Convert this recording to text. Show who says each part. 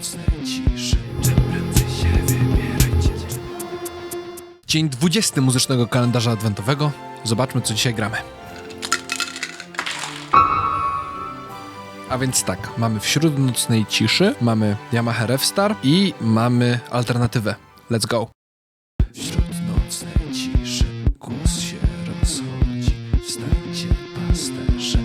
Speaker 1: nocnej ciszy. Dzień 20 muzycznego kalendarza adwentowego. Zobaczmy, co dzisiaj gramy. A więc tak, mamy wśród nocnej ciszy, mamy Yamaha Revstar i mamy alternatywę. Let's go! Wśród nocnej ciszy głos się rozchodzi, wstańcie pasterze.